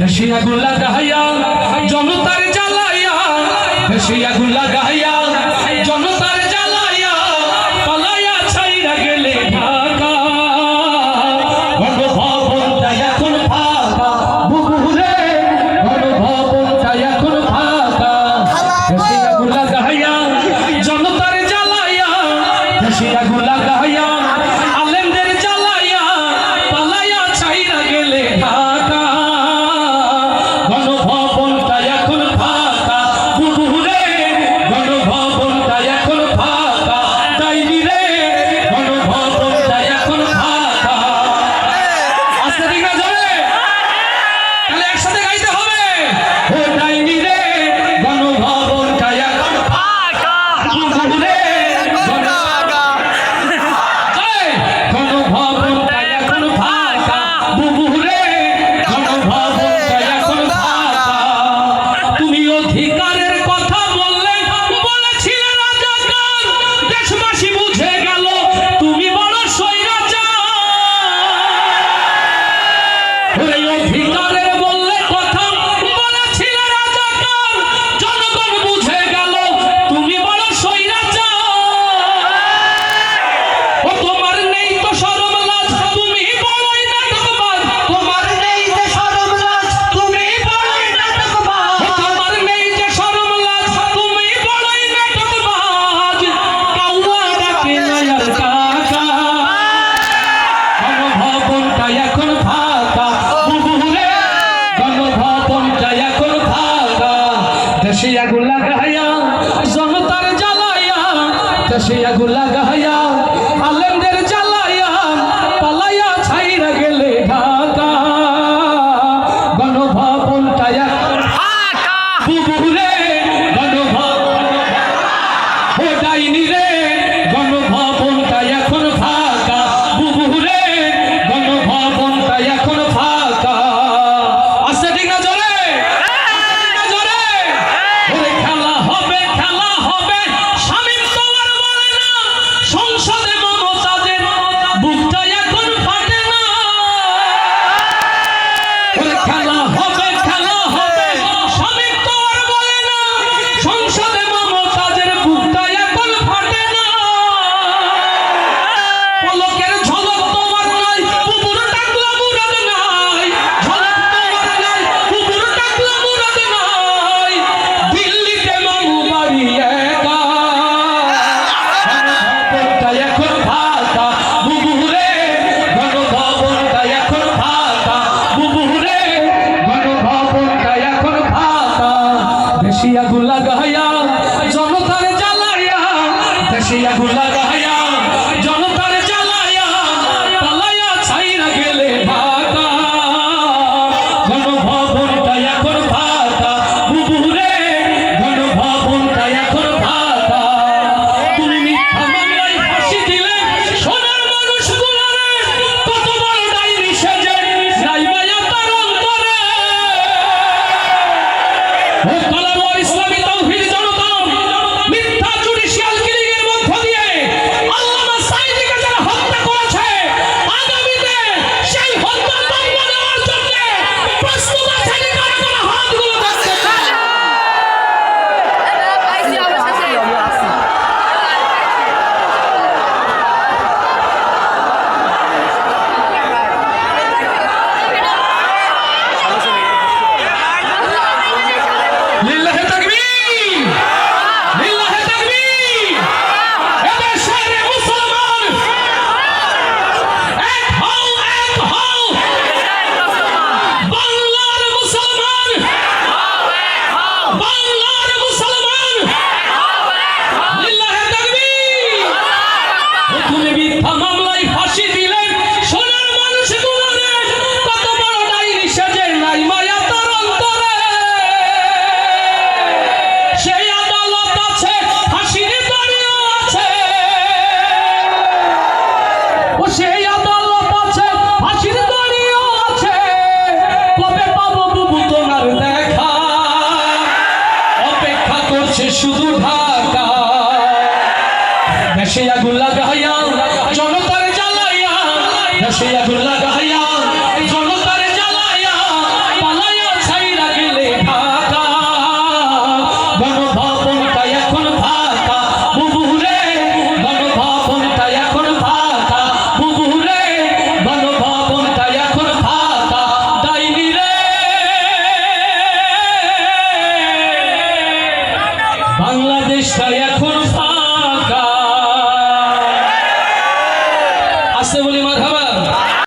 দেশিয়া গুলা গাহাইয়া জনতার জ্বালাইয়া দেশিয়া গুলা গাহাইয়া সেই আগুন লাগাইয়া জনতার জ্বালাইয়া তা সেই আগুন লাগা সেই আগুন লাগা নসিয়া বিল্লাহ কাহিয়া